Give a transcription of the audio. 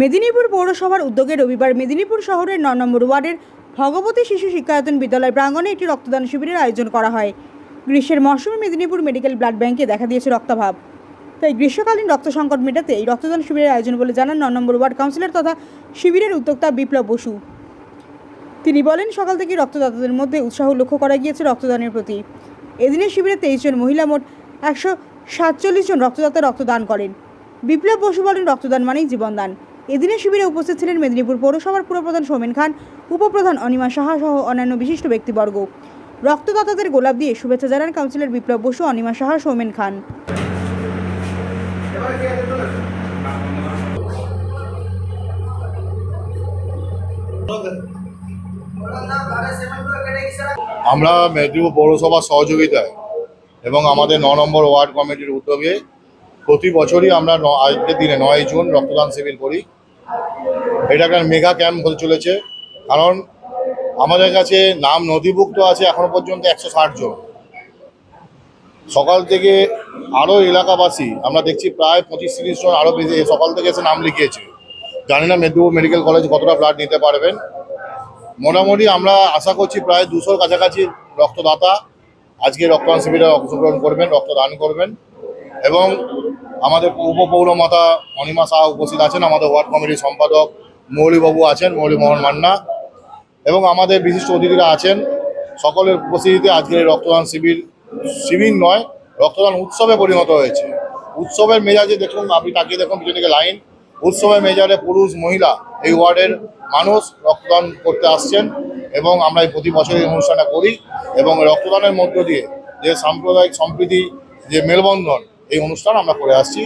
মেদিনীপুর পৌরসভার উদ্যোগে রবিবার মেদিনীপুর শহরের ন নম্বর ওয়ার্ডের ভগবতী শিশু শিক্ষায়তন বিদ্যালয় প্রাঙ্গণে একটি রক্তদান শিবিরের আয়োজন করা হয়। গ্রীষ্মের মরশুমে মেদিনীপুর মেডিকেল ব্লাড ব্যাংকে দেখা দিয়েছে রক্তাভাব। তাই গ্রীষ্মকালীন রক্ত সংকট মেটাতে এই রক্তদান শিবিরের আয়োজন বলে জানান ন নম্বর ওয়ার্ড কাউন্সিলর তথা শিবিরের উদ্যোক্তা বিপ্লব বসু। তিনি বলেন, সকাল থেকে রক্তদাতাদের মধ্যে উৎসাহ লক্ষ্য করা গিয়েছে রক্তদানের প্রতি। এদিনের শিবিরে তেইশ জন মহিলা মোট একশো সাতচল্লিশ জন রক্তদাতা রক্তদান করেন। বিপ্লব বসু বলেন, রক্তদান মানেই জীবনদান। এদিনের শিবিরে উপস্থিত ছিলেন মেদিনীপুর পৌরসভার পুরপ্রধান সৌমেন খান, উপপ্রধান অনিমা সাহা সহ অন্যান্য বিশিষ্ট ব্যক্তিবর্গ। রক্তদাতাদের গোলাপ দিয়ে শুভেচ্ছা জানান কাউন্সিলর বিপ্লব বসু, অনিমা সাহা, সৌমেন খান। আমরা মেদিনীপুর পৌরসভার সহযোগিতায় এবং আমাদের ন নম্বর ওয়ার্ড কমিটির উদ্যোগে প্রতি বছরই আমরা আজকের দিনে নয় জুন রক্তদান শিবির করি। এটা একটা মেগা ক্যাম্প হতে চলেছে। কারণ আমাদের কাছে নাম নথিভুক্ত আছে এখনও পর্যন্ত একশো ষাট জন। সকাল থেকে আরও এলাকাবাসী, আমরা দেখছি প্রায় পঁচিশ তিরিশ জন আরও বেশি সকাল থেকে এসে নাম লিখিয়েছে। জানি না মেদিনীপুর মেডিকেল কলেজ কতটা ব্লাড নিতে পারবেন। মোটামুটি আমরা আশা করছি প্রায় দুশোর কাছাকাছি রক্তদাতা আজকে রক্তদান শিবিরে অংশগ্রহণ করবেন, রক্তদান করবেন। এবং আমাদের উপপৌরমাতা অনিমা শাহ উপস্থিত আছেন, আমাদের ওয়ার্ড কমিটির সম্পাদক মৌলিবাবু আছেন মৌলিমোহন মান্না, এবং আমাদের বিশিষ্ট অতিথিরা আছেন। সকলের উপস্থিতিতে আজকের এই রক্তদান শিবির শিবির নয়, রক্তদান উৎসবে পরিণত হয়েছে। উৎসবের মেজাজে দেখুন, আপনি তাকিয়ে দেখুন, পিছনে লাইন। উৎসবের মেজাজে পুরুষ, মহিলা এই ওয়ার্ডের মানুষ রক্তদান করতে আসছেন এবং আমরা এই প্রতি বছর এই অনুষ্ঠানটা করি এবং রক্তদানের মধ্য দিয়ে যে সাম্প্রদায়িক সম্প্রীতি, যে মেলবন্ধন এই অনুষ্ঠান আমরা করে আসছি।